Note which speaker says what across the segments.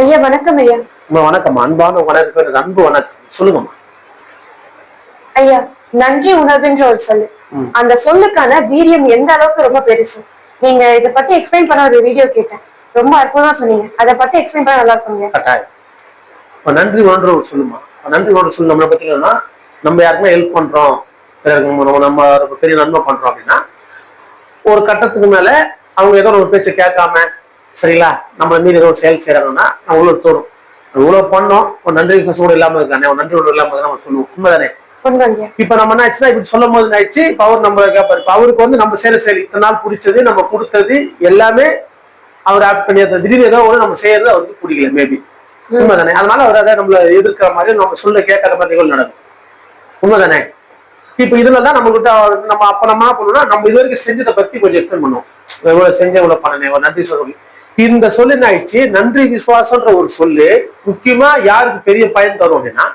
Speaker 1: ஐயா வணக்கம் ஐயா.
Speaker 2: வணக்கம். அன்பான எனக்கு அன்பு வணக்கம். சொல்லுங்கம்மா.
Speaker 1: ஐயா நன்றி உணர்வுன்ற ஒரு சொல்லு. அந்த சொல்லுக்கான வீரியம் எந்த அளவுக்கு ரொம்ப பெருசு? நீங்க இத பத்தி எக்ஸ்பிளைன் பண்ண ஒரு வீடியோ கேட்டேன். ரொம்ப அற்புதமா சொன்னீங்க. அத பத்தி எக்ஸ்பிளைன் பண்ண நல்லா இருக்குங்க
Speaker 2: கட்டாயம். இப்போ நன்றி ஒன்று சொல்லுமா இப்ப நன்றி ஒன்று சொல்லு. நம்மளை பத்தி என்னன்னா நம்ம யாருக்குமே ஹெல்ப் பண்றோம். நம்ம நம்ம ஒரு பெரிய நன்மை பண்றோம் அப்படின்னா ஒரு கட்டத்துக்கு மேல அவங்க ஏதோ ஒரு பேச்சை கேட்காம சரிங்களா? நம்மள மீறி ஏதோ ஒரு செயல் செய்யறாங்கன்னா நம்ம உள்ள தோணும். இவ்வளவு பண்ணோம் ஒரு நன்றி கூட இல்லாம இருக்கானே ஒரு நன்றி ஒன்று இல்லாம நம்ம சொல்லுவோம். உண்மைதானே? இப்ப நம்ம என்ன ஆச்சுன்னா இப்படி சொல்லும் போது ஆயிடுச்சு? இப்ப அவர் நம்ம கேட்பாரு இப்ப அவருக்கு வந்து நம்ம செய்யற செயல் இத்தனை நாள் பிடிச்சது நம்ம கொடுத்தது எல்லாமே அவர் ஆக்ட் பண்ணி திடீர்னு ஏதோ ஒன்று நம்ம செய்யறது அவருக்கு பிடிக்கல மேபி உண்மைதானே? அதனால அவர் அதை நம்மள எதிர்க்கிற மாதிரி நம்ம சொல்ல கேட்காத மாதிரி நிகழ்வு நடக்கும். உண்மைதானே? இப்ப இதுல தான் நம்ம கிட்ட அவர் நம்ம அப்ப நம்ம என்ன பண்ணணும்னா நம்ம இது வரைக்கும் செஞ்சதை பத்தி கொஞ்சம் எக்ஸ்பிளைன் பண்ணுவோம். எவ்வளவு செஞ்ச இவ்வளவு பண்ணனே ஒரு நன்றி சொல்லி இந்த சொல்லு என்ன ஆயிடுச்சு? நன்றி விசுவாசம்ன்ற ஒரு சொல்லு முக்கியமா யாருக்கு பெரிய பயன் தரும் அப்படின்னா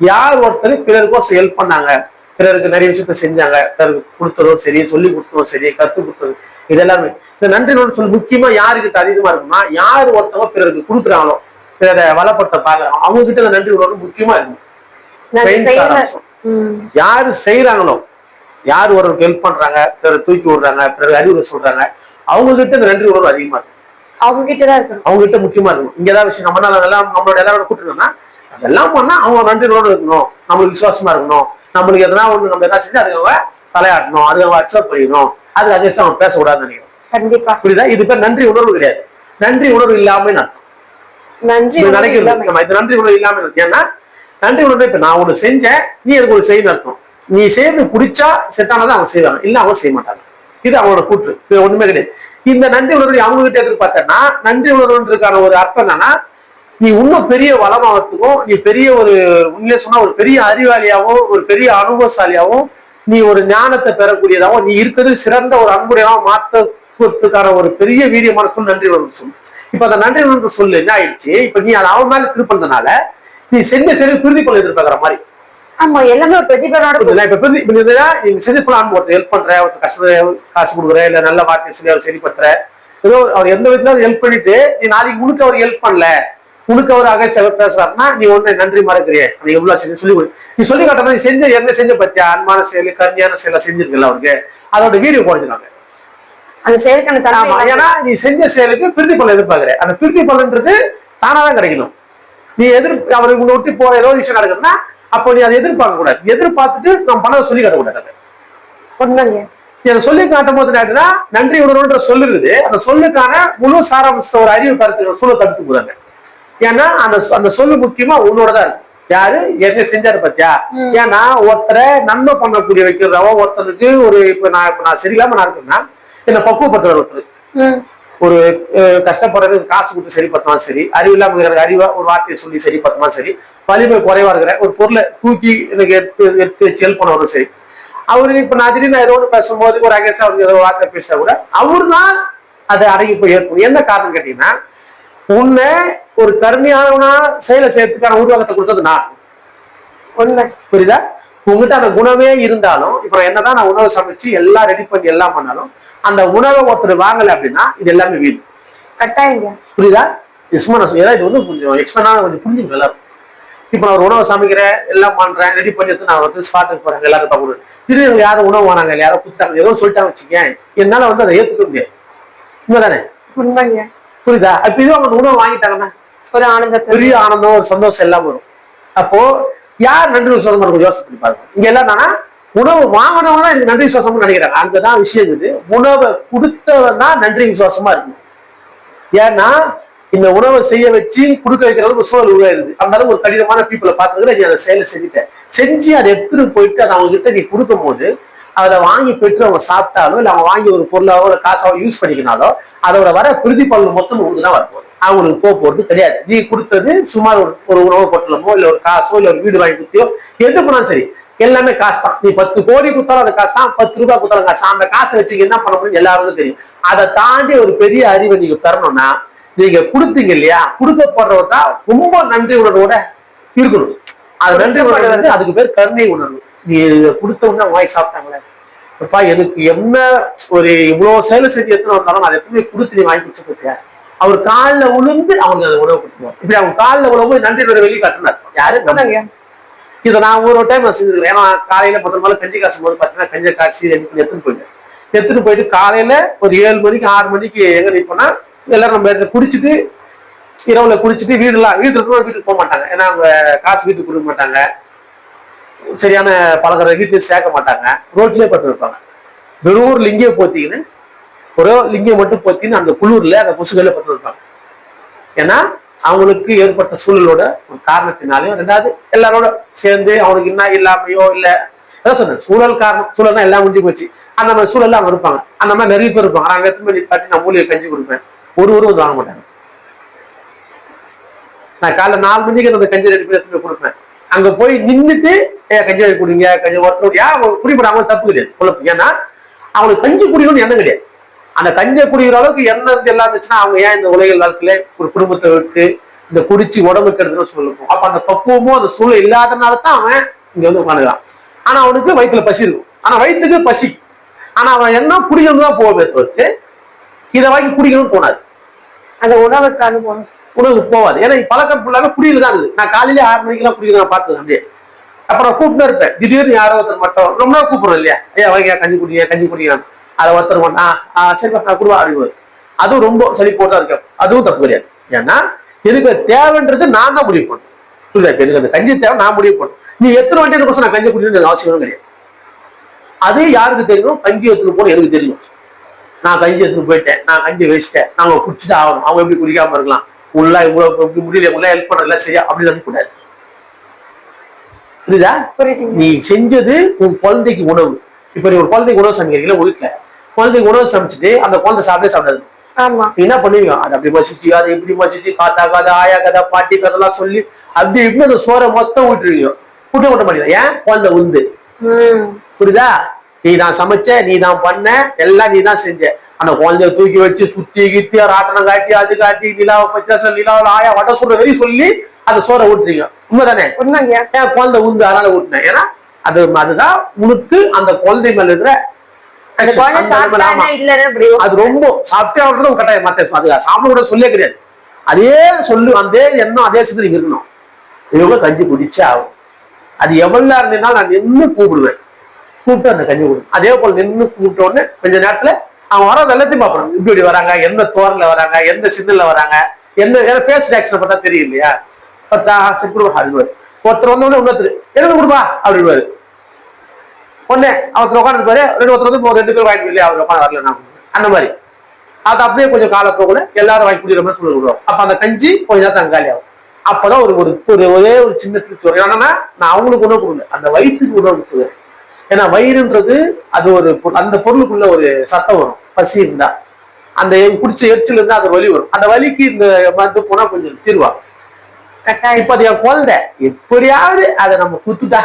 Speaker 2: யார் ஒருத்தர் பிறருக்கும் ஹெல்ப் பண்ணாங்க பிறருக்கு நிறைய விஷயத்த செஞ்சாங்க பிறருக்கு கொடுத்ததும் சரி சொல்லி கொடுத்ததும் சரி கத்து கொடுத்தது இது எல்லாமே இந்த நன்றி நோட்டு சொல்லி முக்கியமா யாருக்கிட்ட அதிகமா இருக்கும்னா யார் ஒருத்தவங்க பிறருக்கு கொடுக்குறாங்களோ பிறரை வளப்படுத்த பாக்குறாங்க அவங்க கிட்ட நன்றி உணர்வு முக்கியமா இருக்கும் யாரு செய்யறாங்களோ யார் ஒருவருக்கு ஹெல்ப் பண்றாங்க பிறரை தூக்கி விடுறாங்க பிறகு அறிவுரை சொல்றாங்க அவங்க கிட்ட இந்த நன்றி உணர்வு அதிகமா இருக்கும்
Speaker 1: அவங்க கிட்டதான் இருக்கணும்.
Speaker 2: அவங்க கிட்ட முக்கியமா இருக்கும் இங்க ஏதாவது விஷயம் நம்ம எல்லாம் நம்மளோட எல்லாரோட கூட்டுறோம்னா அதெல்லாம் பண்ணா அவங்க நன்றி உணர்வு இருக்கணும். நம்மளுக்கு விசுவாசமா இருக்கணும். நம்மளுக்கு எதனா ஒண்ணு நம்ம எதாவது செஞ்சு அதுக்கு அவங்க தலையாட்டணும். அதுக்கு அவங்க அக்செப்ட் பண்ணிக்கணும். அதுக்கு அகேன்ஸ்ட் அவங்க பேசக்கூடாதுன்னு நினைக்கிறோம்.
Speaker 1: கண்டிப்பா.
Speaker 2: புரியுதா? இது பேர் நன்றி உணர்வு கிடையாது. நன்றி உணர்வு இல்லாம அர்த்தம்
Speaker 1: நன்றி
Speaker 2: நினைக்கிறது இது நன்றி உணர்வு இல்லாம இருக்கு ஏன்னா நன்றி உணர்வு இப்ப நான் ஒண்ணு செஞ்சேன் நீ எனக்கு ஒரு செய்யணும் அர்த்தம். நீ செய்யறது பிடிச்சா செட்டானதை அவங்க செய்வாங்க. இல்ல அவங்க செய்ய மாட்டாங்க. இது அவங்களோட கூற்று. இது ஒண்ணுமே கிடையாது. இந்த நன்றி உணர்வு அவங்க கிட்ட எதிர்பார்த்தேன்னா நன்றி உணர்வுன்றதுக்கான ஒரு அர்த்தம் என்னன்னா நீ இன்னும் பெரிய வளமாகத்துக்கும் நீ பெரிய ஒரு உண்மையிலே சொன்னா ஒரு பெரிய அறிவாளியாகவும் ஒரு பெரிய அனுபவசாலியாகவும் நீ ஒரு ஞானத்தை பெறக்கூடியதாகவும் நீ இருக்கிறது சிறந்த ஒரு அன்புடையாவும் மாற்றத்துக்கான ஒரு பெரிய வீரியமான சொல் நன்றி உணர்வு சொல்லு இப்ப அந்த நன்றி உணர்வு சொல்லு என்ன ஆயிடுச்சு? இப்ப நீ அதை அவன் மேல திருப்பினதுனால நீ செஞ்ச சரி திருதி கொள்ள எதிர்பார்க்கிற மாதிரி.
Speaker 1: ஆமா எல்லாமே ஒரு பிரதிபலனோட?
Speaker 2: இப்ப பிரதி நீங்க செஞ்சு போலாம் ஒருத்தர் ஹெல்ப் பண்ற ஒருத்தர் கஷ்டத்தை காசு கொடுக்குற இல்ல நல்ல வார்த்தை சொல்லி அவர் சரிப்படுத்துற. ஏதோ அவர் எந்த விதத்துல ஹெல்ப் பண்ணிட்டு நீ நாளைக்கு உனக்கு அவர் ஹெல்ப் பண்ணல உனக்கு அவர் அகேன்ஸ்ட் அவர் பேசுறாருன்னா நீ ஒண்ணு நன்றி மறக்கிறியே நீ எவ்வளவு செஞ்சு சொல்லி. நீ சொல்லி காட்ட நீ செஞ்ச என்ன செஞ்ச பத்தியா? அன்பான செயல் கருமையான செயலை செஞ்சிருக்கல அவருக்கு. அதோட வீடியோ குறைஞ்சிருவாங்க
Speaker 1: அந்த செயலுக்கான தன்மை
Speaker 2: ஏன்னா நீ செஞ்ச செயலுக்கு பிரிதி பலன் எதிர்பார்க்கிற. அந்த பிரிதி பலன்றது தானாதான் கிடைக்கணும். நீ எதிர் அவருக்கு உன்னை விட்டு போற ஏதோ விஷயம் நடக்குதுன்னா அப்போ நீ அதை எதிர்பார்க்க கூடாது. எதிர்பார்த்துட்டு நம்ம பண்ணதை சொல்லி காட்டக்கூடாது
Speaker 1: உண்மைங்க
Speaker 2: நீ அதை சொல்லி காட்டும் போது என்னன்னா நன்றி உணர்வுன்ற சொல்லு இருக்குது அந்த சொல்லுக்கான முழு சாராம்ச ஒரு அறிவு கருத்து சொல்ல தடுத்து போதாங்க ஏன்னா அந்த அந்த சொல்லு முக்கியமா உன்னோடதான் இருக்கு. யாரு? என்ன செஞ்சாரு பாத்தியா. ஏன்னா ஒருத்தரை நன்மை பண்ணக்கூடிய வைக்கிறவோ ஒருத்தனுக்கு ஒரு இப்ப நான் இப்ப நான் சரியில்லாம நான் இருக்கேன்னா என்ன பக்குவப்படுத்துற ஒருத்தர். ஒரு கஷ்டப்படுறது காசு கொடுத்து சரி பத்தமா சரி அறிவு இல்லாம இருக்கிற அறிவா ஒரு வார்த்தையை சொல்லி சரி பத்தமா சரி வலிமை குறைவா இருக்கிற ஒரு பொருளை தூக்கி எனக்கு எடுத்து எடுத்து ஹெல்ப் பண்ணவரும் சரி. அவரு இப்ப நான் திடீர்னு ஏதோ ஒன்று பேசும்போது ஒரு அகேன்ஸ்டா அவருக்கு ஏதோ வார்த்தை பேசிட்டா கூட அவரு தான் அதை அடங்கி போய் ஏற்கும். என்ன காரணம் கேட்டீங்கன்னா உன்னை ஒரு கருமையானவனா செயலை செய்யறதுக்கான உருவாக்கத்தை கொடுத்தது நான். புரியுதா? உங்ககிட்ட அந்த குணமே இருந்தாலும் இப்ப என்னதான் நான் உணவு சமைச்சு எல்லாம் ரெடி பண்ணி எல்லாம் பண்ணாலும் அந்த உணவை ஒருத்தர் வாங்கல அப்படின்னா இது எல்லாமே வீண்.
Speaker 1: கட்டாயங்க.
Speaker 2: புரியுதா? சும்மா நான் ஏன்னா இது வந்து கொஞ்சம் எக்ஸ்பிளைனா கொஞ்சம் புரிஞ்சுங்க எல்லாரும். இப்போ நான் ஒரு உணவை சமைக்கிறேன் எல்லாம் பண்றேன் ரெடி பண்ணி எடுத்து நான் வந்து ஸ்பாட்டுக்கு போறேன் எல்லாரும் பார்க்கணும் திடீர்னு யாரும் உணவு வாங்க இல்லை யாரோ குத்துட்டாங்க ஏதோ சொல்லிட்டாங்க வச்சுக்கேன் என்னால வந்து அதை ஏத்துக்க முடியாது. உண்மைதானே?
Speaker 1: உண்மைங்க.
Speaker 2: புரியுதா? அப்ப இது அவங்க உணவு வாங்கிட்டாங்கன்னா
Speaker 1: ஒரு ஆனந்தத்தை
Speaker 2: பெரிய ஆனந்தம் ஒரு சந்தோஷம் எல்லாம் வரும். அப்போ யார் நன்றி விசுவாசம் கொஞ்சம் யோசனை பண்ணி பாருங்க. இங்க என்னன்னா உணவு வாங்கினவங்க இது நன்றி விசுவாசம்னு நினைக்கிறாங்க. அங்கதான் விஷயம் இருக்குது. உணவை கொடுத்தவன் தான் நன்றி விசுவாசமா இருக்கும் ஏன்னா இந்த உணவை செய்ய வச்சு கொடுக்க வைக்கிற அளவுக்கு சூழல் உருவாயிருது. அந்த அளவுக்கு ஒரு கடினமான பீப்புளை பார்த்ததுல நீ அதை செயலை செஞ்சுட்டேன். செஞ்சு அதை எடுத்துட்டு போயிட்டு அதை அவங்க கிட்ட நீ கொடுக்கும் போது அதை வாங்கி பெற்று அவங்க சாப்பிட்டாலோ இல்லை அவங்க வாங்கி ஒரு பொருளாவோ இல்லை காசாவோ யூஸ் பண்ணிக்கினாலோ அதோட வர பிரதி பலன் மொத்தம் உங்களுக்கு தான் வரப்போகுது. அவங்களுக்கு போக போறது கிடையாது. நீ கொடுத்தது சுமார் ஒரு ஒரு உணவு பொட்டலமோ இல்லை ஒரு காசோ இல்லை ஒரு வீடு வாங்கி கொடுத்தியோ எது பண்ணாலும் சரி. எல்லாமே காசு தான் நீ பத்து கோடி கொடுத்தாலும் அந்த காசு தான் பத்து ரூபாய் கொடுத்தாலும் காசு. அந்த காசை வச்சு என்ன பண்ண முடியும் எல்லாருக்கும் தெரியும். அதை தாண்டி ஒரு பெரிய அறிவை நீங்க பெறணும்னா நீங்க கொடுத்தீங்க இல்லையா? கொடுக்கப்படுறவர் தான் ரொம்ப நன்றி உணர்வோட இருக்கணும். அது நன்றி உணர்வு வந்து அதுக்கு பேர் கருணை உணர்வு. நீ இதை கொடுத்த உடனே வாங்கி சாப்பிட்டாங்களே. அப்பா எனக்கு என்ன ஒரு இவ்வளவு செயல் செஞ்சு எத்தனை வந்தாலும் அதை எப்பவுமே கொடுத்து நீ வாங்கி குடிச்சு போட்டியா அவர் காலில் விழுந்து அவங்க அதை உணவு கொடுத்துருவாங்க இப்படி அவங்க காலில் விழும்போது நன்றி உணர்வு வெளியே காட்டுனார். யாரு? இதை நான் ஒரு டைம் நான் செஞ்சிருக்கேன் ஏன்னா காலையில முதல் முதல்ல கஞ்சி காசும் போது பார்த்தீங்கன்னா கஞ்ச காசி எடுத்துன்னு போயிட்டேன். எடுத்துட்டு போயிட்டு காலையில ஒரு ஏழு மணிக்கு ஆறு மணிக்கு எங்க நிற்போம்னா எல்லாரும் நம்ம இடத்துல குடிச்சிட்டு இரவுல குடிச்சிட்டு வீடுலாம் வீடு இருக்கவங்க வீட்டுக்கு போக மாட்டாங்க. ஏன்னா அவங்க காசு வீட்டுக்கு கொடுக்க மாட்டாங்க. சரியான பழகிற வீட்டுல சேர்க்க மாட்டாங்க. ரோட்லயே பட்டு வைப்பாங்க வெறும் ஒரு லிங்கிய போத்திக்கின்னு ஒரு லிங்கம் மட்டும் போத்தின்னு அந்த குளிர்ல அந்த கொசுகளை பட்டு வைப்பாங்க ஏன்னா அவங்களுக்கு ஏற்பட்ட சூழலோட ஒரு காரணத்தினாலையும் ரெண்டாவது எல்லாரோட சேர்ந்து அவனுக்கு என்ன இல்லாமையோ இல்லை. அதான் சொன்னேன் சூழல் காரணம் சூழல்னா எல்லாம் முடிஞ்சு போச்சு. அந்த மாதிரி சூழல்ல அவங்க இருப்பாங்க. அந்த மாதிரி நிறைய பேர் இருப்பாங்க. நான் எத்தனை மணி காட்டி நான் மூலிகை கஞ்சி கொடுப்பேன். ஒரு ஒரு வந்து வாங்க மாட்டாங்க. நான் காலைல நாலு மணிக்கு அந்த கஞ்சி ரெண்டு பேர் எடுத்து போய் கொடுப்பேன். அங்க போய் நின்றுட்டு ஏ கஞ்சி வாங்கி குடிங்க கஞ்சி ஒருத்தர் ஏன் குடிப்படாம தப்பு கிடையாது. குழப்பம். ஏன்னா அவனுக்கு கஞ்சி குடிக்கணும்னு எண்ணம் கிடையாது. அந்த கஞ்சியை குடிக்கிற அளவுக்கு எண்ணம் எல்லாம் இருந்துச்சுன்னா அவங்க ஏன் இந்த உலக வாழ்க்கையில ஒரு குடும்பத்தை விட்டு இந்த குடிச்சு உடம்பு கெடுதுன்னு சொல்லுவோம்? அப்ப அந்த பக்குவமும் அந்த சூழல் இல்லாதனால தான் அவன் இங்க வந்து உட்காந்துக்கிறான் ஆனா அவனுக்கு வயித்துல பசி இருக்கும். ஆனா வயிற்றுக்கு பசி. ஆனா அவன் என்ன குடிக்கணும் தான் போவே தவிர்த்து இதை வாங்கி குடிக்கணும்னு தோணாது.
Speaker 1: அந்த உணவுக்கு அனுபவம்
Speaker 2: உணவுக்கு போகாது. ஏன்னா பழக்கம் ஃபுல்லாக குடியில தான் இருக்குது. நான் காலையில ஆறு மணிக்கெல்லாம் குடிக்க நான் பார்த்தேன் அப்படியே. அப்புறம் கூப்பிட்டு இருப்பேன். திடீர்னு யாரோ ஒருத்தர் மட்டும் ரொம்ப நாள் கூப்பிடுறோம் இல்லையா? ஐயா வாங்க கஞ்சி குடிங்க கஞ்சி குடிங்க அதை ஒருத்தர் ஆ சரிப்பா நான் குடுவா அப்படிங்குவாரு அதுவும் ரொம்ப சளி போட்டா இருக்கு. அதுவும் தப்பு கிடையாது. ஏன்னா எனக்கு தேவைன்றது நான் தான் முடிவு பண்ணணும். புரியுதா? இப்ப எனக்கு அந்த கஞ்சி தேவை நான் முடிவு பண்ணணும். நீ எத்தனை வாட்டி எனக்கு நான் கஞ்சி குடிக்கணும்னு எனக்கு அவசியமும் கிடையாது. அது யாருக்கு தெரியும்? கஞ்சி எடுத்துட்டு போகணும் எனக்கு தெரியும். நான் கஞ்சி எடுத்துட்டு போயிட்டேன். நான் கஞ்சி வச்சிட்டேன் நாங்க குடிச்சுட்டு ஆகணும். அவங்க எப்படி குடிக்காம இருக்கலாம்? உள்ள இவ்வளவு இப்படி முடியல உள்ள ஹெல்ப் பண்ணல சரியா அப்படி நினைக்க கூடாது. புரியுதா? நீ செஞ்சது உன் குழந்தைக்கு உணவு. இப்ப நீ ஒரு குழந்தைக்கு உணவு சமைக்கிறீங்களா வீட்டுல குழந்தைக்கு உணவு சமைச்சிட்டு அந்த குழந்தை சாப்பிட்டே சாப்பிடாது.
Speaker 1: ஆமா.
Speaker 2: என்ன பண்ணுவீங்க? அது அப்படி மசிச்சு அது இப்படி மசிச்சு தாத்தா கதை ஆயா கதை பாட்டி கதைலாம் சொல்லி அப்படி இப்படி அந்த சோறை மொத்தம் விட்டுருவீங்க விட்டு விட்ட மாட்டீங்க ஏன்? குழந்தை உந்து
Speaker 1: உம்
Speaker 2: புரியுதா? நீ தான் சமைச்ச நீ தான் பண்ண எல்லாம் நீ தான் செஞ்ச. அந்த குழந்தைய தூக்கி வச்சு சுத்தி கித்தி ராட்டணம் காட்டி அது காட்டி நிலாவை பச்சை சொல்லி நிலாவில் ஆயா வட சொல்ற வரை சொல்லி அந்த சோறை ஊட்டுறீங்க. உண்மைதானே?
Speaker 1: உண்மைங்க.
Speaker 2: ஏன் குழந்தை உந்து அதனால ஊட்டினேன். ஏன்னா அது அதுதான் உனக்கு அந்த குழந்தை மேல இருக்கிற அது ரொம்ப சாப்பிட்டே ஒரு கட்டாயம் மத்த அது சாப்பிட கூட சொல்லே கிடையாது. அதே சொல்லு அதே எண்ணம் அதே சிந்தனை நீங்க இருக்கணும். இவங்க கஞ்சி குடிச்சே ஆகும் அது எவ்வளவு நின்னாலும் நான் நின்று கூப்பிடுவேன். கூப்பிட்டு அந்த கஞ்சி கொடுக்கும் அதே போல நின்று கூப்பிட்ட உடனே கொஞ்ச நேரத்துல அவங்க வர்றது எல்லாத்தையும் பார்ப்போம் இப்படி இப்படி வராங்க எந்த தோரல வராங்க எந்த சிக்னல்ல வராங்க என்ன ஏன்னா ஃபேஸ் ரியாக்ஷன் பார்த்தா தெரியும் இல்லையா பார்த்தா சரி கொடுப்பா ஒருத்தர் வந்த உடனே இன்னொருத்தர் எனக்கு கொடுப்பா? அப்படிவாரு உடனே அவருக்கு உட்காந்துருப்பாரு ரெண்டு ஒருத்தர் வந்து ஒரு ரெண்டு பேர் வாங்கிட்டு இல்லையா அவர் உட்காந்து வரலன்னா அந்த மாதிரி. அது அப்படியே கொஞ்சம் காலப்போக்குல எல்லாரும் வாங்கி குடிக்கிற மாதிரி சொல்லி விடுவோம் அப்ப அந்த கஞ்சி கொஞ்ச நேரம் தங்காளி ஆகும். அப்பதான் ஒரு ஒரு ஒரே ஒரு சின்ன திருப்தி வரும். என்னன்னா நான் அவங்களுக்கு உணவு கொடுங்க அந்த வயிற்றுக்கு உணவு கொடுத்துருவேன் ஏன்னா வயிறுன்றது அது ஒரு அந்த பொருளுக்குள்ள ஒரு சத்தம் வரும். பசி இருந்தா. அந்த குடிச்ச எரிச்சல் இருந்தா அது வலி வரும். அந்த வலிக்கு இந்த மருந்து போனா கொஞ்சம் தீர்வா
Speaker 1: கட்டாயம்.
Speaker 2: இப்ப அது என் குழந்தை. எப்படியாவது அதை நம்ம குத்துட்டா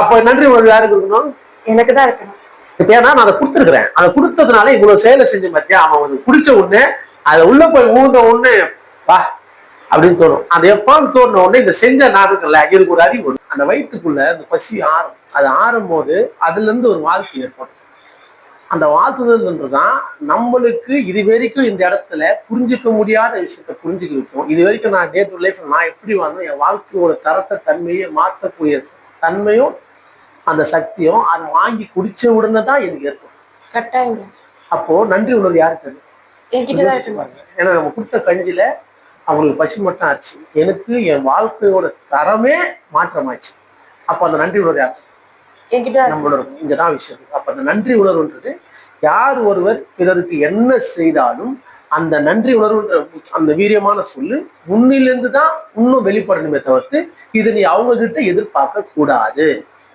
Speaker 2: அப்ப நன்றி உணர்வு யாருக்கு இருக்கணும்?
Speaker 1: எனக்கு தான் இருக்கணும்.
Speaker 2: இப்ப ஏன்னா நான் அதை கொடுத்துருக்கிறேன். அதை கொடுத்ததுனால இவ்வளவு செயலை செஞ்ச பார்த்தியா அவன் வந்து குடிச்ச உடனே அதை உள்ள போய் ஊந்த உடனே வா அப்படின்னு தோணும். அது எப்போன்னு தோணுன உடனே இந்த செஞ்ச நான் இருக்குல்ல எனக்கு ஒரு அறிவு அந்த வயிற்றுக்குள்ள அந்த பசி ஆறும். அது ஆறும் போது அதுல இருந்து ஒரு வாழ்க்கை ஏற்படும். அந்த வாழ்த்துதல்ன்றதுதான் நம்மளுக்கு இது வரைக்கும் இந்த இடத்துல புரிஞ்சுக்க முடியாத விஷயத்த புரிஞ்சுக்க வைக்கும் இது வரைக்கும் நான் டே டு லைஃப் நான் எப்படி வாழ்ந்தேன்? என் வாழ்க்கையோட தரத்தை தன்மையை மாற்றக்கூடிய தன்மையும் அந்த சக்தியும் அதை வாங்கி குடிச்ச உடனே தான் எனக்கு ஏற்படும்
Speaker 1: கட்டாயங்க
Speaker 2: அப்போ நன்றி உணர்வு யாருக்கு. ஏன்னா நம்ம கொடுத்த கஞ்சில அவங்களுக்கு பசி மட்டும் ஆச்சு எனக்கு என் வாழ்க்கையோட தரமே மாற்றமாச்சு அப்போ அந்த நன்றி உணர்வு யாருக்கு. நம்மளோட. இங்கதான் விஷயம். அப்ப அந்த நன்றி உணர்வுன்றது யார் ஒருவர் பிறருக்கு என்ன செய்தாலும் அந்த நன்றி உணர்வுன்ற அந்த வீரியமான சொல்லு உன்னிலிருந்து தான் இன்னும் வெளிப்படணுமே தவிர்த்து இது நீ அவங்க கிட்ட எதிர்பார்க்க கூடாது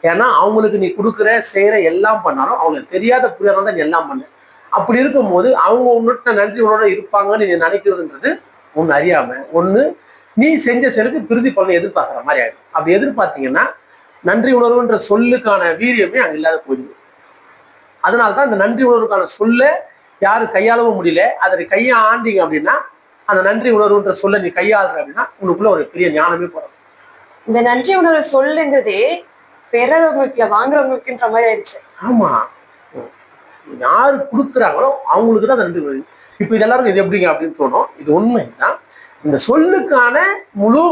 Speaker 2: ஏன்னா அவங்களுக்கு நீ கொடுக்குற செய்கிற எல்லாம் பண்ணாலும் அவங்களுக்கு தெரியாத புரியாத தான் நீ எல்லாம் பண்ண. அப்படி இருக்கும்போது அவங்க உன்னுட்ட நன்றி உன்னோட இருப்பாங்கன்னு நீ நினைக்கிறதுன்றது ஒன்று அறியாம. ஒன்று நீ செஞ்ச செயலுக்கு பிரிதி பலனை எதிர்பார்க்குற மாதிரி ஆகிடும் அப்படி எதிர்பார்த்தீங்கன்னா நன்றி உணர்வுன்ற சொல்லுக்கான வீரியமே அங்கே இல்லாத போயிடுது. அதனால தான் இந்த நன்றி உணர்வுக்கான சொல்ல யாரும் கையாளவும் முடியல. அதை கையை ஆண்டிங்க அப்படின்னா அந்த நன்றி உணர்வுன்ற சொல்ல நீ கையாளுற அப்படின்னா உனக்குள்ள ஒரு பெரிய ஞானமே போகிறோம்
Speaker 1: இந்த நன்றி உணர்வு சொல்லுங்கிறதே பெறவங்களுக்கு வாங்குறவங்களுக்குன்ற மாதிரி ஆயிடுச்சு.
Speaker 2: ஆமா. யாரு கொடுக்குறாங்களோ அவங்களுக்கு தான் நன்றி இப்போ இது எல்லாருக்கும் இது எப்படிங்க அப்படின்னு தோணும். இது உண்மைதான். இந்த சொல்லுக்கான முழு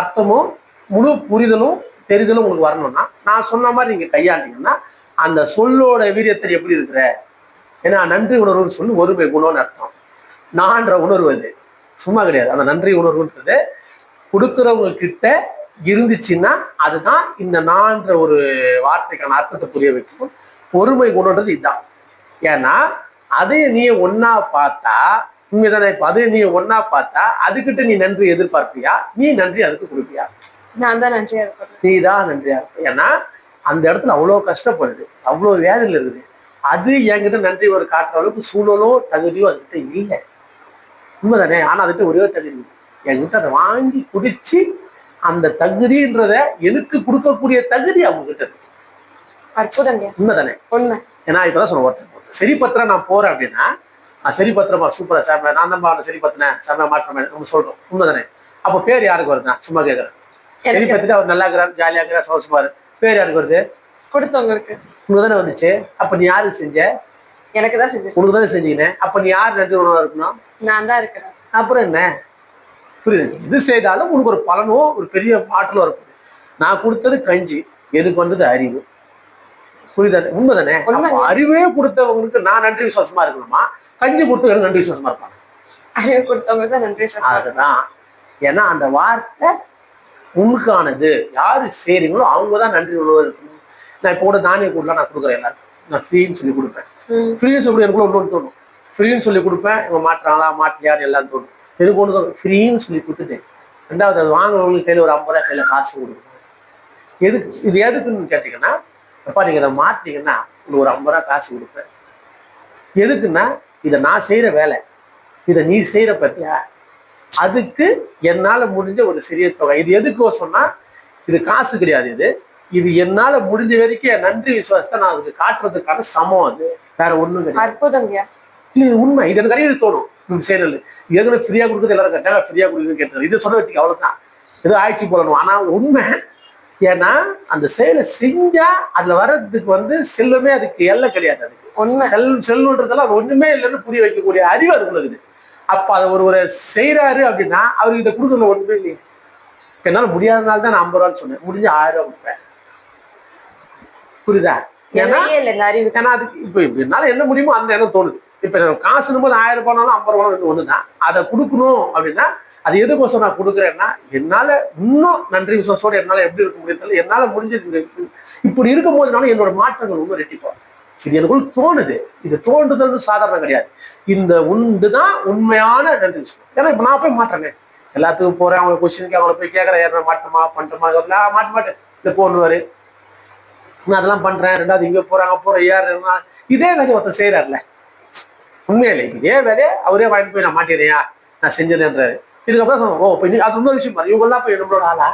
Speaker 2: அர்த்தமும் முழு புரிதலும் தெரிதலும் உங்களுக்கு வரணும்னா நான் சொன்ன மாதிரி நீங்க கையாண்டீங்கன்னா அந்த சொல்லோட வீரியத்தில் எப்படி இருக்கிற? ஏன்னா நன்றி உணர்வுன்னு சொல்லி ஒருமை குணம்னு அர்த்தம். நான்ற உணர்வு அது. சும்மா கிடையாது. அந்த நன்றி உணர்வுன்றது கொடுக்குறவங்க கிட்ட இருந்துச்சுன்னா அதுதான் இந்த நான்ற ஒரு வார்த்தைக்கான அர்த்தத்தை புரிய வைக்கும். ஒருமை குணம்ன்றது இதுதான் ஏன்னா அதையும் நீ ஒன்னா பார்த்தா உண்மைதானே? இப்ப அதையும் நீ ஒன்னா பார்த்தா அதுகிட்ட நீ நன்றி எதிர்பார்ப்பியா? நீ நன்றி அதுக்கு கொடுப்பியா?
Speaker 1: நான் தான் நன்றி அதை பண்ணுறேன்
Speaker 2: நீ தான் நன்றியா இருப்ப ஏன்னா அந்த இடத்துல அவ்வளோ கஷ்டப்படுது. அவ்வளோ வேதனையில் இருக்குது. அது என்கிட்ட நன்றி ஒரு காட்டுற அளவுக்கு சூழலோ தகுதியோ அதுகிட்ட இல்லை. உண்மைதானே? ஆனா அதுகிட்ட ஒரே தகுதி. என்கிட்ட அதை வாங்கி குடிச்சு அந்த தகுதின்றத எனக்கு கொடுக்கக்கூடிய தகுதி அவங்க கிட்ட இருக்கு.
Speaker 1: அற்புதங்க
Speaker 2: உண்மைதானே?
Speaker 1: உண்மை.
Speaker 2: ஏன்னா இப்பதான் சொல்ல ஒருத்தர் சரி பத்திரம் நான் போறேன் அப்படின்னா "ஆ, சரி பத்திரமா சூப்பரா சார் நான் தான் அவனை சரி பத்தினேன் செம்ம மாற்றமே நம்ம சொல்றோம். உண்மைதானே? அப்போ பேர் யாருக்கு வருது சும்மா கேட்கறேன் சரி பத்திட்டு அவர் நல்லா இருக்கிறார் ஜாலியா இருக்கிறார் சந்தோஷமா பேர் யாருக்கு வருது?
Speaker 1: கொடுத்தவங்களுக்கு
Speaker 2: உனக்கு தானே வந்துச்சு? அப்ப நீ யாருக்கு செஞ்ச?
Speaker 1: எனக்கு தான் செஞ்சு
Speaker 2: உனக்கு தானே செஞ்சீங்கன்னு அப்ப நீ யார் நன்றி உணர்வா இருக்கணும்
Speaker 1: நான் தான் இருக்கிறேன்.
Speaker 2: அப்புறம் என்ன? புரியுது? இது செய்தாலும் உனக்கு ஒரு பலனோ ஒரு பெரிய ஆற்றலோ இருக்கும் நான் கொடுத்தது கஞ்சி எனக்கு வந்தது அறிவு. புரியுதானே? உண்மைதானே? அறிவே கொடுத்தவங்களுக்கு நான் நன்றி விசுவாசமா இருக்கணுமா? கஞ்சி கொடுத்தவங்க நன்றி விசுவாசமா இருப்பாங்க.
Speaker 1: அறிவு கொடுத்தவங்களுக்கு தான் நன்றி
Speaker 2: அதுதான். ஏன்னா அந்த வார்த்தை உனக்கானது. யாரு செய்றீங்களோ அவங்க தான் நன்றி உள்ளவர் இருக்கணும். நான் இப்போ கூட தானிய கூடலாம் நான் கொடுக்குறேன் எல்லாருக்கும். நான் ஃப்ரீன்னு சொல்லி கொடுப்பேன். ஃப்ரீன்னு சொல்லி எனக்குள்ள ஒன்று தோணும். ஃப்ரீன்னு சொல்லி கொடுப்பேன். இவங்க மாட்டுறாங்களா மாட்டலையான்னு எல்லாம் தோணும். ஒன்று தோணும். ஃப்ரீன்னு சொல்லி கொடுத்துட்டு ரெண்டாவது அது வாங்குறவங்களுக்கு கையில் ஒரு ஐம்பது ரூபாய் கையில் காசு கொடுக்கணும். எதுக்கு இது எதுக்குன்னு கேட்டிங்கன்னா அப்பா நீங்கள் இதை மாட்டினீங்கன்னா உங்களுக்கு ஒரு ஐம்பது ரூபா காசு கொடுப்பேன். எதுக்குன்னா இதை நான் செய்கிற வேலை. இதை நீ செய்கிற பத்தியா? அதுக்கு என்னால் முடிஞ்ச ஒரு சிறிய தொகை. இது எதுக்கு சொன்னா இது காசு கிடையாது இது. இது என்னால முடிஞ்ச வரைக்கும் என் நன்றி விசுவாசத்தை நான் அதுக்கு காட்டுறதுக்கான சமம் அது. வேற ஒண்ணும் கிடையாது.
Speaker 1: அற்புதங்கய்யா
Speaker 2: இல்ல இது உண்மை. இது எனக்கு நிறைய தோணும். செயல் ஏற்கனவே ஃப்ரீயா கொடுக்குறது எல்லாரும் கேட்டாங்க. ஃப்ரீயா கொடுக்குறது கேட்டாங்க இது சொல்ல வச்சுக்க அவ்வளவுதான். ஏதோ ஆயிடுச்சு போலணும் ஆனா உண்மை ஏன்னா அந்த செயலை செஞ்சா அதுல வர்றதுக்கு வந்து செல்வமே அதுக்கு எல்லை கிடையாது அதுக்கு.
Speaker 1: உண்மை.
Speaker 2: செல் செல்வன்றதெல்லாம் அது ஒண்ணுமே இல்லைன்னு புரிய வைக்கக்கூடிய அறிவு அதுக்குள்ள இருக்குது. அப்ப அதை ஒரு ஒரு செய்யறாரு அப்படின்னா அவருக்கு இதை கொடுக்கணும் ஒண்ணுமே இல்லையே. என்னால முடியாதனால தான் நான் ஐம்பது ரூபான்னு சொன்னேன். முடிஞ்ச ஆயிரம் ரூபாய் கொடுப்பேன். புரியுதா? ஏன்னா ஏன்னா அதுக்கு இப்ப என்னால என்ன முடியுமோ அந்த எண்ணம் தோணுது. இப்ப காசுன்னு போது ஆயிரம் ரூபாய்னாலும் ஐம்பது ரூபாய் ஒண்ணுதான். அதை கொடுக்கணும் அப்படின்னா அது எதுக்கோசம் நான் கொடுக்குறேன்னா என்னால இன்னும் நன்றி விசுவாசோட என்னால எப்படி இருக்க முடியும் என்னால முடிஞ்சது இப்படி இருக்கும் போதுனாலும் என்னோட மாற்றங்கள் இன்னும் ரெட்டிப்போம். இது எனக்குள் தோணுது. இது தோன்றுதல் சாதாரணம் கிடையாது. இந்த உண்டு தான் உண்மையான நன்றி விசுவாசம். ஏன்னா இப்ப நான் போய் மாற்றேனே. எல்லாத்துக்கும் போறேன். அவங்க கொஸ்டினுக்கு அவங்கள போய் கேட்கறேன். ஏன்னா மாட்டோமா பண்ணிட்டோமா நான் மாட்ட மாட்டேன் இந்த போன்னுவாரு நான் அதெல்லாம் பண்றேன். ரெண்டாவது இங்க போறாங்க போற ஏன் இதே வேலையை ஒருத்தர் செய்யறாருல உண்மையிலே இதே வேலையை அவரே வாங்கிட்டு போய் நான் மாட்டிடுறியா நான் செஞ்சதுன்றாரு இதுக்கப்புறம் சொன்னோம் ஓ இப்போ அது இன்னொரு விஷயம் பாரு இவங்கெல்லாம் போய் நம்மளோட ஆளா?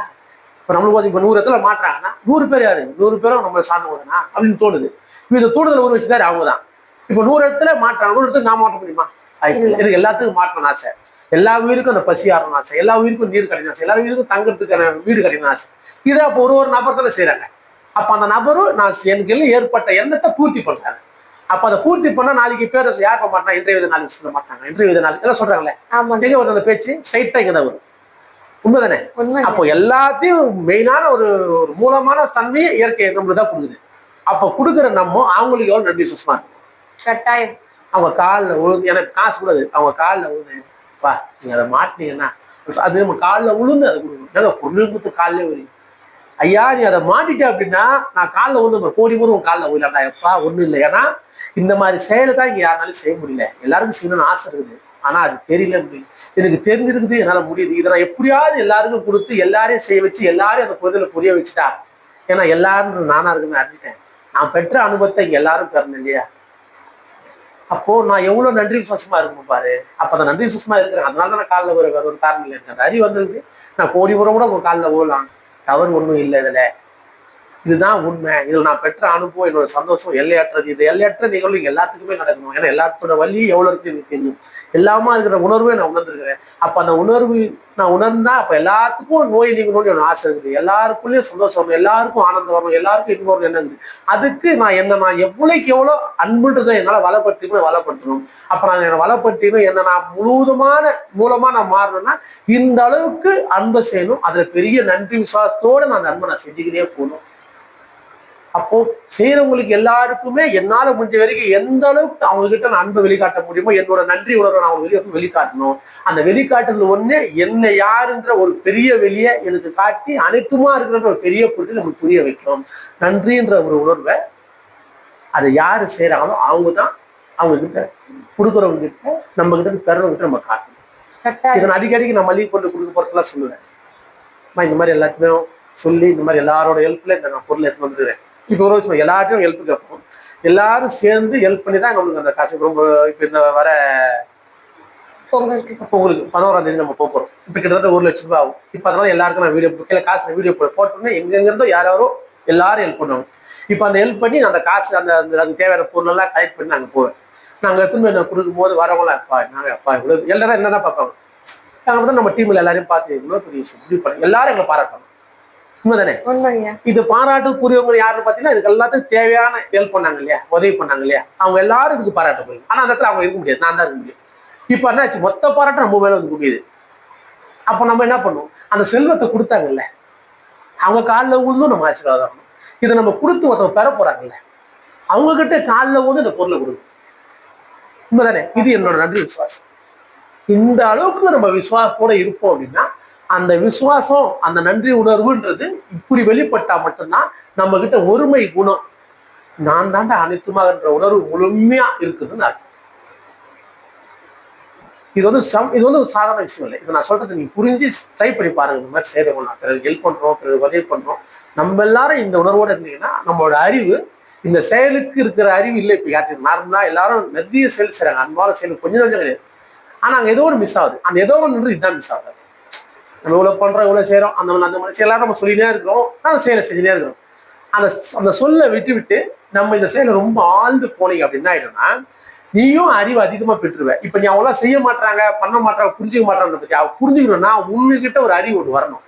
Speaker 2: இப்போ நம்மளுக்கு இப்போ நூறு இடத்துல மாட்டுறாங்கன்னா நூறு பேர் யாரு? நூறு பேரும் நம்மளை சார்ந்தவங்கண்ணா அப்படின்னு தோணுது. இப்போ இந்த தூண்டுதல் ஒரு வச்சுதான் அவங்க தான் இப்போ நூறு இடத்துல மாட்டுறாங்க நூறு இடத்துல நான் மாட்ட முடியுமா. எனக்கு எல்லாத்துக்கும் மாட்டணும் ஆசை. எல்லா உயிருக்கும் அந்த பசி ஆறணும் ஆசை. எல்லா உயிருக்கும் நீர் கிடைக்கணும் ஆசை. எல்லா உயிருக்கும் தங்குறதுக்கான வீடு கிடைக்கணும் ஆசை. இதை அப்போ ஒரு ஒரு நபர் தானே செய்றாங்க. அப்ப அந்த நபரும் நான் எனக்கு எல்லாம் ஏற்பட்ட எண்ணத்தை பூர்த்தி பண்றாரு. அப்ப அதை பூர்த்தி பண்ணா நாளைக்கு பேர் யார் பண்ண மாட்டாங்க? இன்றைய வித நாள் சொல்ல மாட்டாங்க. இன்றைய வித நாள். எல்லாம் சொல்றாங்களே? எங்க வரும் அந்த பேச்சு? ஸ்ட்ரைட்டா இங்க தான் வரும். உண்மைதானே? அப்போ எல்லாத்தையும் மெயினான ஒரு ஒரு மூலமான தன்மையை இயற்கை நம்மளுக்கு தான் கொடுக்குது. அப்போ கொடுக்குற நம்ம அவங்களுக்கு எவ்வளவு நன்றி சுஷ்மா?
Speaker 1: கட்டாயம்.
Speaker 2: அவங்க காலில் விழுந்து எனக்கு காசு கூடாது அவங்க காலில் விழுந்து வா நீங்க அதை மாட்டினீங்கன்னா அது நம்ம காலில் விழுந்து அதை கொடுக்கணும். நாங்கள் பொருள் கொடுத்து காலிலே வருவீங்க ஐயா நீ அதை மாட்டிட்ட அப்படின்னா நான் காலில் ஒன்று கோடி கூட உன் காலில் விழலாம்டா எப்பா ஒன்றும் இல்லை. ஏன்னா இந்த மாதிரி செயலை தான் இங்கே யாருனாலும் செய்ய முடியல. எல்லாருக்கும் செய்யணும்னு ஆசை இருக்குது. ஆனால் அது தெரியல அப்படின்னு. எனக்கு தெரிஞ்சிருக்குது என்னால் முடியுது. இதை நான் எப்படியாவது எல்லாருக்கும் கொடுத்து எல்லாரையும் செய்ய வச்சு எல்லாரையும் அந்த புரிதலை புரிய வச்சுட்டா ஏன்னா எல்லாரும் நானா இருக்குன்னு அறிஞ்சிட்டேன். நான் பெற்ற அனுபவத்தை இங்கே எல்லாரும் பெறணும் இல்லையா? அப்போ நான் எவ்வளவு நன்றி விசுவாசமா இருக்கணும் பாரு. அப்ப அந்த நன்றி விசுவாசமா இருக்கிறேன். அதனால தான் நான் காலில் ஒரு ஒரு காரணம் இல்லை. எனக்கு அந்த அறிவு வந்ததுக்கு நான் கோடி உரம் கூட உங்க காலில் ஓடலாம் தவறு ஒன்றும் இல்லை இதுல. இதுதான் உண்மை. இதில் நான் பெற்ற அனுபவம் என்னோட சந்தோஷம் எல்லையற்றது. இது எல்லையற்ற நிகழ்வு எல்லாத்துக்குமே நடக்கணும். ஏன்னா எல்லாத்தோட வழியும் எவ்வளோ இருக்கு எனக்கு தெரியும். எல்லாமா இருக்கிற உணர்வே நான் உணர்ந்துருக்கிறேன். அப்போ அந்த உணர்வு நான் உணர்ந்தா அப்போ எல்லாத்துக்கும் நோய் நீங்கணும்னு எனக்கு ஆசை இருக்குது. எல்லாருக்குள்ளேயும் சந்தோஷம் வரணும். எல்லாருக்கும் ஆனந்தம் வரணும். எல்லாருக்கும் இன்பம் வரணும். என்ன அதுக்கு நான் என்ன நான் எவ்வளோக்கு எவ்வளோ அன்புன்றதை என்னால் வளப்படுத்திக்கணும் வளப்படுத்தணும். அப்ப நான் என்னை வளப்படுத்திக்கணும் என்ன நான் முழுவதுமான மூலமாக நான் மாறணும்னா இந்த அளவுக்கு அன்பை செய்யணும். அதில் பெரிய நன்றி விசுவாசத்தோடு நான் அந்த அன்பை நான் செஞ்சுக்கிட்டே போகணும். அப்போ செய்யறவங்களுக்கு எல்லாருக்குமே என்னால முடிஞ்ச வரைக்கும் எந்த அளவுக்கு அவங்க கிட்ட நான் அன்பை வெளிக்காட்ட முடியுமோ என்னோட நன்றி உணர்வை நான் அவங்க வெளியே வெளிக்காட்டணும். அந்த வெளிக்காட்டுறது ஒண்ணு என்ன யாருன்ற ஒரு பெரிய வெளியை எனக்கு காட்டி அனைத்துமா இருக்கிற ஒரு பெரிய பொருள் நமக்கு புரிய வைக்கும் நன்றின்ற ஒரு உணர்வை அதை யாரு செய்யறாங்களோ அவங்க தான் அவங்க கிட்ட கொடுக்குறவங்க கிட்ட நம்ம கிட்ட பெறவங்க கிட்ட நம்ம காட்டணும்.
Speaker 1: கட்டாயம்
Speaker 2: இதை நான் அடிக்கடிக்கு நான் மளிகை கொண்டு கொடுக்க போறதுலாம் சொல்லுவேன். இந்த மாதிரி எல்லாத்தையும் சொல்லி இந்த மாதிரி எல்லாரோட ஹெல்ப்ல இந்த நான் பொருள் எடுத்து வந்துடுறேன் இப்போ ஒரு விஷயம் எல்லாத்தையும் ஹெல்ப் கேட்போம். எல்லாரும் சேர்ந்து ஹெல்ப் பண்ணி தான் நம்மளுக்கு அந்த காசு ரொம்ப இப்போ இந்த வர
Speaker 1: பொங்கலுக்கு.
Speaker 2: இப்போ உங்களுக்கு பதினோராம் தேதி நம்ம போக போறோம். இப்போ கிட்டத்தட்ட ஒரு லட்ச ரூபாய் ஆகும். இப்போ அதனால எல்லாருக்கும் நான் வீடியோ கீழே காசு வீடியோ போட்டோன்னே எங்கெங்க இருந்தோ யாரோ எல்லாரும் ஹெல்ப் பண்ணுவாங்க. இப்போ அந்த ஹெல்ப் பண்ணி நான் அந்த காசு அந்த அந்த அதுக்கு தேவையான பொருளெல்லாம் கலெக்ட் பண்ணி நாங்கள் போவேன். நாங்கள் எடுத்துன்னு போய் கொடுக்கும் போது வரவங்களாம் அப்பா நாங்கள் அப்பா இவ்வளோ எல்லாரும் என்னதான் பார்ப்பாங்க. நாங்கள் தான் நம்ம டீமில் எல்லாரையும் பார்த்து இவ்வளோ பெரிய விஷயம் இப்படி பண்ண. எல்லாரும் எங்களை பாராட்டணும். உண்மைதானே? இது பாராட்டுக்குரியவங்க யாருன்னு பார்த்தீங்கன்னா இதுக்கு எல்லாத்துக்கும் தேவையான ஹெல்ப் பண்ணாங்க இல்லையா? உதவி பண்ணாங்க இல்லையா? அவங்க எல்லாரும் இதுக்கு பாராட்ட போய் ஆனால் அந்த இடத்துல அவங்க இருக்க முடியாது. நான் தான் இருக்க முடியும். இப்போ என்னாச்சு மொத்த பாராட்டம் நம்ம மேல வந்து குவியுது. அப்போ நம்ம என்ன பண்ணுவோம்? அந்த செல்வத்தை கொடுத்தாங்கல்ல அவங்க காலில் விழுந்தும் நம்ம ஆசீர்வாதம். இதை நம்ம கொடுத்து ஒருத்தவங்க பெற போறாங்கல்ல அவங்க கிட்ட காலில் வந்து இந்த பொருளை கொடுக்கும் உண்மைதானே? இது என்னோட நன்றி விசுவாசம். இந்த அளவுக்கு நம்ம விசுவாசத்தோட இருப்போம் அப்படின்னா அந்த விசுவாசம் அந்த நன்றி உணர்வுன்றது இப்படி வெளிப்பட்டா மட்டும்தான் நம்ம கிட்ட ஒருமை குணம். நான் தாண்டா அனைத்துமாகன்ற உணர்வு முழுமையா இருக்குதுன்னு அர்த்தம். இது வந்து சம் இது வந்து ஒரு சாதாரண விஷயம் இல்லை. இதை நான் சொல்றது நீங்க புரிஞ்சு ட்ரை பண்ணி பாருங்க. இந்த மாதிரி செய்யறவங்க நான் பிறகு ஹெல்ப் பண்றோம் பிறகு உதவி பண்றோம். நம்ம எல்லாரும் இந்த உணர்வோட இருந்தீங்கன்னா நம்மளோட அறிவு இந்த செயலுக்கு இருக்கிற அறிவு இல்லை. இப்போ யார்ட்டு நார்மலா எல்லாரும் நிறைய செயல் செய்யறாங்க அன்பான செயல் கொஞ்சம் கொஞ்சம் கிடையாது. ஆனா அங்க ஏதோ ஒன்று மிஸ் ஆகுது. அந்த ஏதோ ஒன்று இதுதான் மிஸ் ஆகுது. நம்ம இவ்வளவு பண்றோம் இவ்வளவு செய்றோம் அந்த அந்த மாதிரி நம்ம சொல்லினே இருக்கிறோம். அந்த செயலை செஞ்சுனே இருக்கிறோம். அந்த அந்த சொல்லை விட்டு விட்டு நம்ம இந்த செயலை ரொம்ப ஆழ்ந்து போனீங்க அப்படின்னா ஆயிடும்னா நீயும் அறிவு அதிகமா பெற்றுருவ இப்ப நீ அவங்களாம் செய்ய மாட்டாங்க பண்ண மாட்டாங்க புரிஞ்சுக்க மாட்டாங்க பத்தி அவ புரிஞ்சுக்கணும்னா உங்ககிட்ட ஒரு அறிவு ஒன்று வரணும்.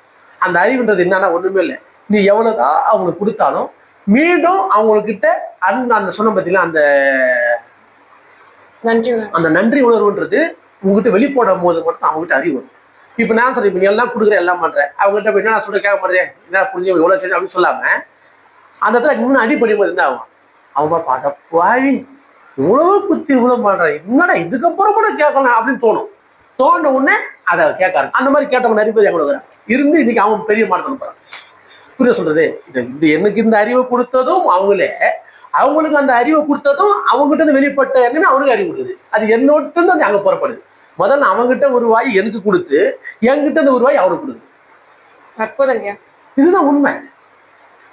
Speaker 2: அந்த அறிவுன்றது என்னன்னா ஒண்ணுமே இல்லை. நீ எவ்வளவுதான் அவங்களுக்கு கொடுத்தாலும் மீண்டும் அவங்கக்கிட்ட அன்பு அந்த சொன்ன பார்த்தீங்களா அந்த
Speaker 1: நன்றி.
Speaker 2: அந்த நன்றி உணர்வுன்றது உங்ககிட்ட வெளிப்படும் போது மட்டும் அவங்ககிட்ட அறிவு வரும். இப்போ நான் சொல்றேன் இப்போ நீ எல்லாம் கொடுக்குற எல்லாம் பண்றேன் அவங்ககிட்ட போய் என்ன நான் சொல்ற கேட்க மாட்டேன் என்ன புரிஞ்சு எவ்வளோ செஞ்சு அப்படின்னு சொல்லாம அந்த இடத்துல இன்னும் அடிப்படை போது என்ன ஆகும்? அவங்க பாட்ட பாழி இவ்வளவு புத்தி இவ்வளவு பண்றேன் என்னடா இதுக்கப்புறம் கூட கேட்கலாம் அப்படின்னு தோணும். தோண்ட உடனே அதை கேட்காரு அந்த மாதிரி கேட்டவங்க நிறைய பேர் எங்களுக்கு இருந்து இன்னைக்கு அவன் பெரிய மாற்றம் போறான் புரிய சொல்றது இது இது எனக்கு இந்த அறிவை கொடுத்ததும் அவங்களே அவங்களுக்கு அந்த அறிவை கொடுத்ததும் அவங்ககிட்ட இருந்து வெளிப்பட்ட எண்ணமே அவனுக்கு அறிவு கொடுக்குது. அது என்னோட்டு இருந்து அங்க புறப்படுது. முதல்ல அவங்ககிட்ட ஒரு வாய் எனக்கு கொடுத்து என்கிட்ட இருந்து ஒரு வாய் அவனுக்கு கொடுக்குது
Speaker 1: அற்புதம்
Speaker 2: இதுதான் உண்மை.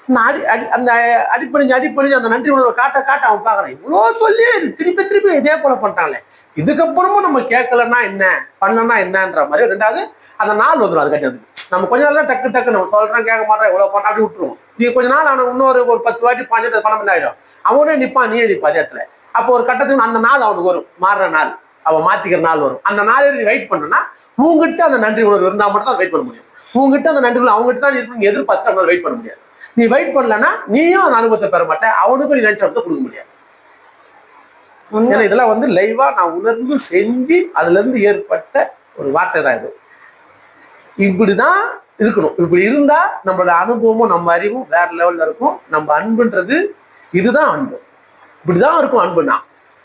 Speaker 2: நான் அடி அடி அந்த அடிப்பணிஞ்சு அடிப்பணிஞ்சு அந்த நன்றி உணர்வை காட்ட காட்ட அவன் பார்க்கறான். இவ்வளோ சொல்லி இது திருப்பி திருப்பி இதே போல பண்ணிட்டாங்களே இதுக்கப்புறமும் நம்ம கேட்கலன்னா என்ன? பண்ணலன்னா என்னன்ற மாதிரி ரெண்டாவது அந்த நாள் வந்துடும் அது கட்டினது நம்ம கொஞ்ச நாள் தான் டக்கு டக்கு நம்ம சொல்றோம் கேட்க மாட்டோம் இவ்வளோ பண்ண அப்படி விட்டுருவோம். நீ கொஞ்ச நாள் அவனுக்கு இன்னொரு ஒரு பத்து வாட்டி பாஞ்சு பணம் ஆயிடும்? அவனே நிப்பான் நீயே நிப்பா அதே இடத்துல. அப்போ ஒரு கட்டத்துக்கு அந்த நாள் அவனுக்கு வரும். மாறுற நாள். அவன் மாத்திக்கிற நாள் வரும். அந்த நாள் நீ வெயிட் பண்ணனா உங்ககிட்ட அந்த நன்றி உணர்வு இருந்தால் மட்டும் தான் வெயிட் பண்ண முடியும். உங்ககிட்ட அந்த நன்றி உணர்வு அவங்ககிட்ட தான் இருக்கணும் நீ எதிர்பார்த்து அவனால வெயிட் பண்ண முடியாது. நீ வெயிட் பண்ணலன்னா நீயும் அந்த அனுபவத்தை பெற மாட்ட அவனுக்கும் நீ நினைச்ச இடத்த கொடுக்க முடியாது. ஏன்னா இதெல்லாம் வந்து லைவா நான் உணர்ந்து செஞ்சு அதுல இருந்து ஏற்பட்ட ஒரு வார்த்தை தான் இது. இப்படிதான் இருக்கணும். இப்படி இருந்தா நம்மளோட அனுபவமும் நம்ம அறிவும் வேற லெவல்ல இருக்கும். நம்ம அன்புன்றது இதுதான் அன்பு. இப்படிதான் இருக்கும் அன்புனா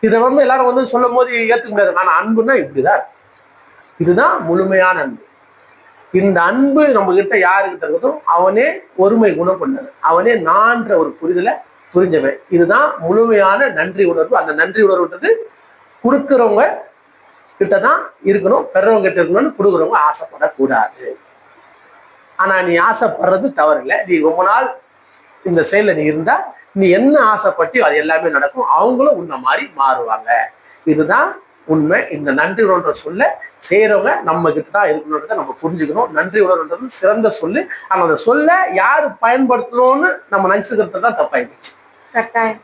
Speaker 2: இதை வந்து எல்லாரும் வந்து சொல்லும் போது ஏற்றுக்க முடியாது. ஆனால் அன்புன்னா இப்படிதான். இதுதான் முழுமையான அன்பு. இந்த அன்பு நம்ம கிட்ட யாருக்கிட்ட இருக்குதோ அவனே ஒருமை குணம் பண்ணது அவனே நான்ற ஒரு புரிதலை புரிஞ்சவன் இதுதான் முழுமையான நன்றி உணர்வு. அந்த நன்றி உணர்வுன்றது கொடுக்குறவங்க கிட்ட தான் இருக்கணும் பெறவங்க கிட்ட இருக்கணும்னு கொடுக்குறவங்க ஆசைப்படக்கூடாது. ஆனா நீ ஆசைப்படுறது தவறில்லை. நீ ரொம்ப நாள் இந்த செயலில் நீ இருந்தா நீ என்ன ஆசைப்பட்டியோ அது எல்லாமே நடக்கும். அவங்களும் உன்ன மாதிரி மாறுவாங்க. இதுதான் உண்மை. இந்த நன்றி உணர்வுன்ற சொல்ல செய்யறவங்க நம்ம கிட்ட தான் இருக்கணுன்றதை நம்ம புரிஞ்சுக்கணும். நன்றி உணர்வுன்றது சிறந்த சொல்லு. ஆனா அந்த சொல்ல யாரு பயன்படுத்தணும்னு நம்ம நினைச்சிருக்கிறது தான் தப்பாயிடுச்சு.
Speaker 1: கட்டாயம்.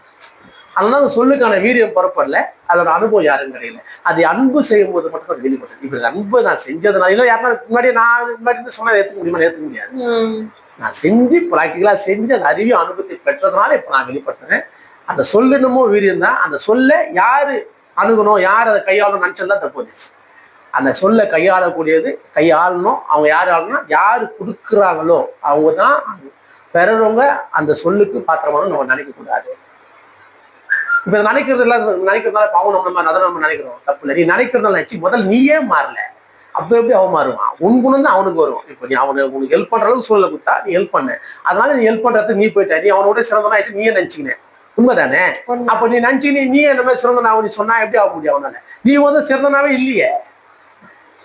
Speaker 2: அதனால அந்த சொல்லுக்கான வீரியம் புறப்படல அதோட அனுபவம் யாரும் கிடையாது அது அன்பு செய்யும் போது மட்டும் அது வெளிப்பட்டது. இப்ப இந்த அன்பு நான் செஞ்சதுனால இல்லை யாருன்னா முன்னாடி நான் முன்னாடி இருந்து சொன்னா ஏத்துக்க முடியுமா? ஏத்துக்க முடியாது. நான் செஞ்சு ப்ராக்டிக்கலாக செஞ்சு அந்த அறிவியும் அனுபவத்தை பெற்றதுனால இப்போ நான் வெளிப்படுத்துறேன். அந்த சொல்லணுமோ வீரியம் தான். அந்த சொல்ல யார் அணுகணும் யார் அதை கையாளணும் நினச்சதுதான் தப்பு வந்துச்சு அந்த சொல்ல கையாளக்கூடியது கையாளணும் அவங்க யார் ஆளுனா யார் கொடுக்குறாங்களோ அவங்க தான் பெறறவங்க அந்த சொல்லுக்கு பாத்திரமானு நம்ம நினைக்கக்கூடாது இப்போ நினைக்கிறது எல்லாம் நினைக்கிறதுனால பாவம் நம்ம அதை நம்ம நினைக்கிறோம். தப்பு இல்லை. நீ நினைக்கிறதுனால நினச்சி முதல் நீயே மாறல. அப்ப எப்படி அவன் மாறுவான்? உன் குணம் தான் அவனுக்கு வரும். இப்போ நீ அவனை உனக்கு ஹெல்ப் பண்ற அளவுக்கு சூழலை கொடுத்தா நீ ஹெல்ப் பண்ண. அதனால நீ ஹெல்ப் பண்றதுக்கு நீ போயிட்ட. நீ அவனோட சிறந்தனாயிட்டு நீயே நினைச்சுக்கினேன் உண்மைதானே?
Speaker 1: உண்மை.
Speaker 2: அப்ப நீ நினைச்சு நீ என்ன மாதிரி சிறந்தனாக நீ சொன்னா எப்படி ஆக முடியும் அவனால? நீ வந்து சிறந்தனாவே இல்லையே.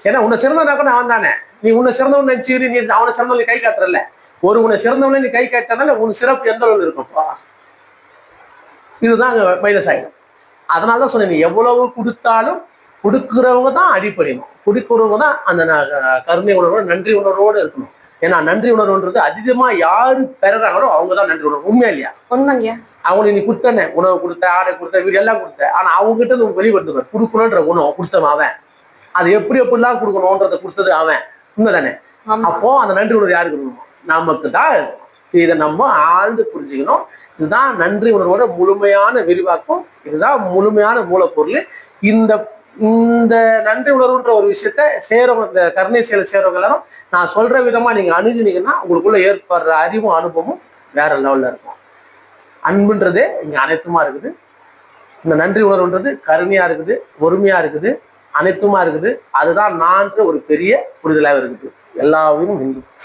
Speaker 2: ஏன்னா உன்னை சிறந்தனாக்க அவன் தானே. நீ உன்னை சிறந்தவன் நினைச்சு நீ அவனை சிறந்தவன் கை காட்டுறல ஒரு உன்னை சிறந்தவனே நீ கை காட்டினால உன் சிறப்பு எந்த அளவில் இருக்கும்ப்பா இதுதான் மைனஸ் ஆயிடும். அதனால தான் சொன்னேன் நீ எவ்வளவு கொடுத்தாலும் கொடுக்குறவங்க தான் அடிப்படையணும். கொடுக்குறவங்க தான் அந்த கருணை உணர்வோட நன்றி உணர்வோடு இருக்கணும். ஏன்னா நன்றி உணர்வுன்றது அதிகமா யாரு பெறுறாங்களோ அவங்க தான் நன்றி உணர்வு. உண்மையா இல்லையா?
Speaker 1: உண்மைங்கய்யா
Speaker 2: அவங்களுக்கு நீ கொடுத்தனே உணவு கொடுத்த ஆடை கொடுத்த வீடு எல்லாம் கொடுத்த. ஆனா அவங்க கிட்ட இருந்து வெளிவந்து கொடுக்கணுன்ற குணம் கொடுத்தவன் அவன். அது எப்படி எப்படிலாம் கொடுக்கணுன்றதை கொடுத்தது அவன். உண்மைதானே? அப்போ அந்த நன்றி உணர்வு யாருக்கு இருக்கணும் நமக்கு தான். இதை நம்ம ஆழ்ந்து புரிஞ்சுக்கணும். இதுதான் நன்றி உணர்வோட முழுமையான விரிவாக்கம். இதுதான் முழுமையான மூலப்பொருள். இந்த இந்த நன்றி உணர்வுன்ற ஒரு விஷயத்த சேரவங்க இந்த கருணை செயலை சேரவங்க எல்லாரும் நான் சொல்ற விதமா நீங்க அணுகுனீங்கன்னா உங்களுக்குள்ள ஏற்படுற அறிவும் அனுபவமும் வேற லெவல்ல இருக்கும். அன்புன்றதே இங்க அனைத்துமா இருக்குது. இந்த நன்றி உணர்வுன்றது கருமையாக இருக்குது ஒருமையா இருக்குது அனைத்துமா இருக்குது. அதுதான் நான்ற ஒரு பெரிய புரிதலாக இருக்குது. எல்லா உயிரும் இன்புற்று